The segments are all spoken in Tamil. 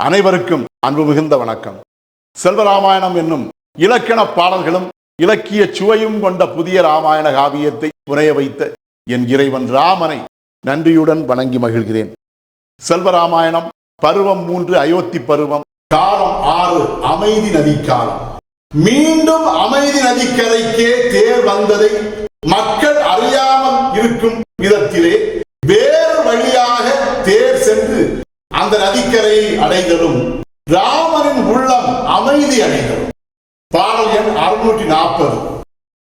அனைவருக்கும் அன்பு மிகுந்த வணக்கம். செல்வராமாயணம் என்னும் இலக்கண பாடல்களும் இலக்கிய சுவையும் கொண்ட புதிய ராமாயண காவியத்தை புனைய வைத்த என் இறைவன் ராமனை நன்றியுடன் வணங்கி மகிழ்கிறேன். செல்வராமாயணம் பருவம் மூன்று அயோத்தி பருவம் காலம் ஆறு அமைதி நதி காலம். மீண்டும் அமைதி நதிக்கரைக்கே தேர் வந்ததை மக்கள் அறியாமல் இருக்கும் விதத்திலே வேறு வழியாக தேர் சென்று அந்த நதிக்கரையை அடைந்ததும் ராமரின் உள்ளம் அமைதி அடைந்ததும் பாடல் எண் அறுநூற்றி நாற்பது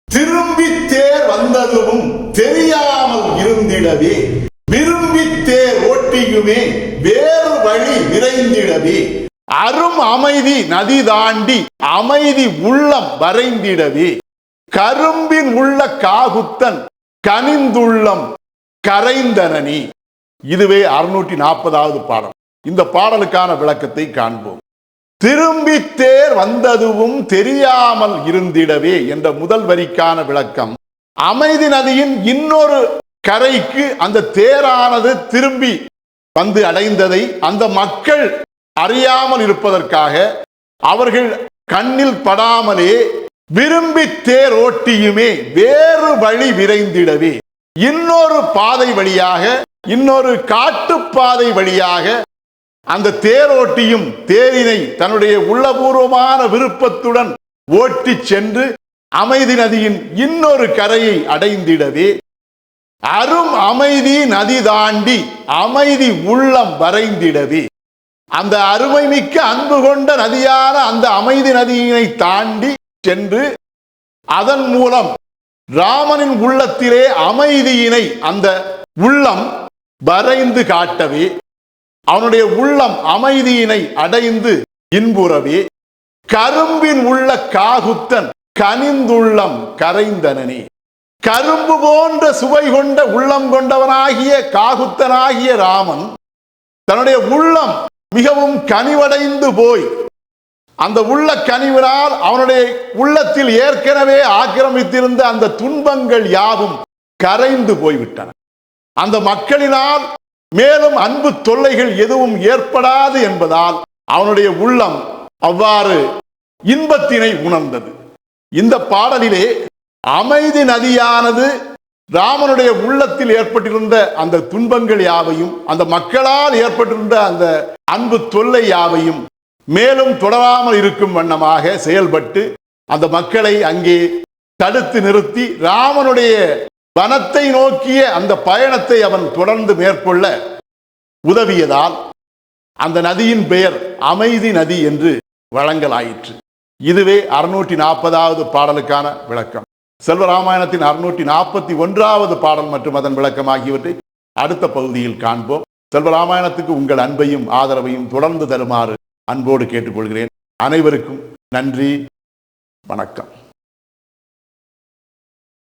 திரும்பி தேர் வந்ததும் தெரியாமல் இருந்திடவே விரும்பி தேர் ஓட்டியுமே வேறு வழி விரைந்திடவே அரும் அமைதி நதி தாண்டி அமைதி உள்ளம் வரைந்திடவே கரும்பின் உள்ள காகுத்தன் கனிந்துள்ளம் கரைந்தனனி. இதுவே அறுநூற்றி நாற்பதாவது பாடம் இந்த பாடலுக்கான விளக்கத்தை காண்போம். திரும்பி தேர் வந்ததுவும் தெரியாமல் இருந்திடவே என்ற முதல் வரிக்கான விளக்கம். அமைதி நதியின் இன்னொரு கரைக்கு அந்த தேரானது திரும்பி வந்து அடைந்ததை அந்த மக்கள் அறியாமல் இருப்பதற்காக அவர்கள் கண்ணில் படாமலே விரும்பி தேர் ஓட்டியுமே வேறு வழி விரைந்திடவே. இன்னொரு பாதை வழியாக இன்னொரு காட்டுப்பாதை வழியாக அந்த தேரோட்டியும் தேரினை தன்னுடைய உள்ளபூர்வமான விருப்பத்துடன் ஓட்டி சென்று அமைதி நதியின் இன்னொரு கரையை அடைந்திடவே. அரும் அமைதி நதி தாண்டி அமைதி உள்ளம் வரைந்திடவே. அந்த அருமை மிக்க அன்பு கொண்ட நதியான அந்த அமைதி நதியினை தாண்டி சென்று அதன் மூலம் ராமனின் உள்ளத்திலே அமைதியினை அந்த உள்ளம் வரைந்து காட்டவே. அவனுடைய உள்ளம் அமைதியினை அடைந்து இன்புறவே கரும்பின் உள்ள காகுத்தன் கனிந்துள்ளம் கரைந்தனனே. கரும்பு போன்ற சுவை கொண்ட உள்ளம் கொண்டவனாகிய காகுத்தனாகிய ராமன் தன்னுடைய உள்ளம் மிகவும் கனிவடைந்து போய் அந்த உள்ள கனிவினால் அவனுடைய உள்ளத்தில் ஏற்கனவே ஆக்கிரமித்திருந்த அந்த துன்பங்கள் யாவும் கரைந்து போய்விட்டன. அந்த மக்களினால் மேலும் அன்பு தொல்லைகள் எதுவும் ஏற்படாது என்பதால் அவனுடைய உள்ளம் அவ்வாறு இன்பத்தினை உணர்ந்தது. இந்த பாடலிலே அமைதி நதியானது ராமனுடைய உள்ளத்தில் ஏற்பட்டிருந்த அந்த துன்பங்கள் யாவையும் அந்த மக்களால் ஏற்பட்டிருந்த அந்த அன்பு தொல்லை யாவையும் மேலும் தொடராமல் இருக்கும் வண்ணமாக செயல்பட்டு அந்த மக்களை அங்கே தடுத்து நிறுத்தி ராமனுடைய வனத்தை நோக்கிய அந்த பயணத்தை அவன் தொடர்ந்து மேற்கொள்ள உதவியதால் அந்த நதியின் பெயர் அமைதி நதி என்று வழங்கலாயிற்று. இதுவே அறுநூற்றி நாற்பதாவது பாடலுக்கான விளக்கம். செல்வராமாயணத்தின் அறுநூற்றி நாற்பத்தி ஒன்றாவது பாடல் மற்றும் அதன் விளக்கம் ஆகியவற்றை அடுத்த பகுதியில் காண்போம். செல்வராமாயணத்துக்கு உங்கள் அன்பையும் ஆதரவையும் தொடர்ந்து தருமாறு அன்போடு கேட்டுக்கொள்கிறேன். அனைவருக்கும் நன்றி வணக்கம்.